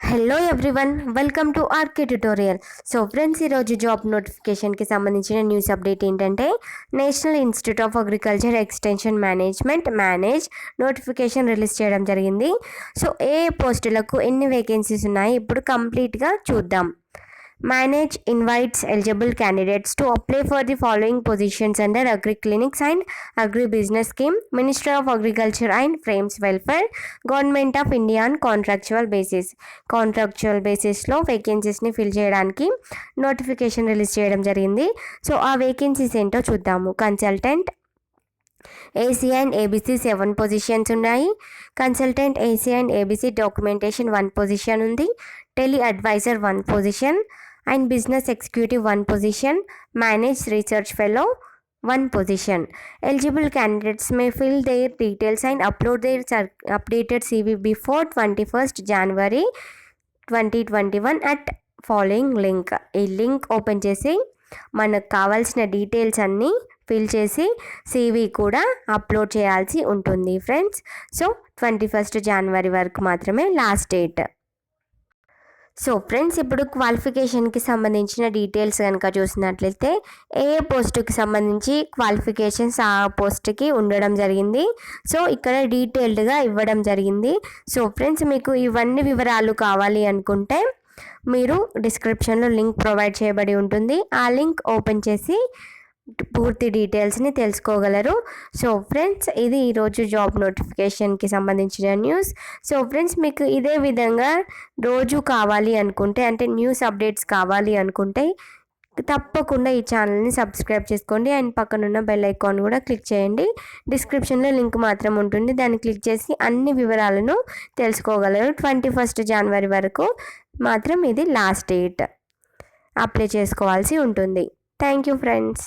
Hello everyone welcome to RK tutorial so friends ఈరోజు job నోటిఫికేషన్కి సంబంధించిన న్యూస్ అప్డేట్ ఏంటంటే national institute of agriculture extension management MANAGE notification release చేయడం జరిగింది. So ఏ పోస్టులకు ఎన్ని వేకెన్సీస్ ఉన్నాయి ఇప్పుడు కంప్లీట్గా చూద్దాం. Manage invites eligible candidates to apply for the following positions under agri clinics and agri business scheme minister of agriculture and frames welfare government of India and contractual basis contractual బేసిస్లో వేకెన్సీస్ని fill చేయడానికి notification release చేయడం జరిగింది so ఆ vacancies ఏంటో చూద్దాము consultant AC and ABC seven positions ఉన్నాయి consultant AC and ABC documentation one position ఉంది tele advisor one position and business executive one position manage research fellow one position. Eligible candidates may fill their details and upload their updated CV before twenty first January twenty twenty one at following link. ఈ link open చేసి మనకు కావాల్సిన details అన్నీ fill చేసి CV కూడా upload చేయాల్సి ఉంటుంది friends. So twenty first January వరకు మాత్రమే లాస్ట్ డేట్. సో ఫ్రెండ్స్ ఇప్పుడు క్వాలిఫికేషన్కి సంబంధించిన డీటెయిల్స్ కనుక చూసినట్లయితే ఏ పోస్టుకి సంబంధించి క్వాలిఫికేషన్స్ ఆ పోస్ట్కి ఉండడం జరిగింది. సో ఇక్కడ డీటెయిల్డ్గా ఇవ్వడం జరిగింది. సో ఫ్రెండ్స్ మీకు ఇవన్నీ వివరాలు కావాలి అనుకుంటే మీరు డిస్క్రిప్షన్లో లింక్ ప్రొవైడ్ చేయబడి ఉంటుంది. ఆ లింక్ ఓపెన్ చేసి పూర్తి డీటెయిల్స్ని తెలుసుకోగలరు. సో ఫ్రెండ్స్ ఇది ఈరోజు జాబ్ నోటిఫికేషన్కి సంబంధించిన న్యూస్. సో ఫ్రెండ్స్ మీకు ఇదే విధంగా రోజు కావాలి అనుకుంటే అంటే న్యూస్ అప్డేట్స్ కావాలి అనుకుంటే తప్పకుండా ఈ ఛానల్ని సబ్స్క్రైబ్ చేసుకోండి. అండ్ పక్కనున్న బెల్ ఐకాన్ కూడా క్లిక్ చేయండి. డిస్క్రిప్షన్లో లింక్ మాత్రం ఉంటుంది. దాన్ని క్లిక్ చేసి అన్ని వివరాలను తెలుసుకోగలరు. ట్వంటీ ఫస్ట్ జనవరి వరకు మాత్రం ఇది లాస్ట్ డేట్. అప్లై చేసుకోవాల్సి ఉంటుంది. Thank you friends.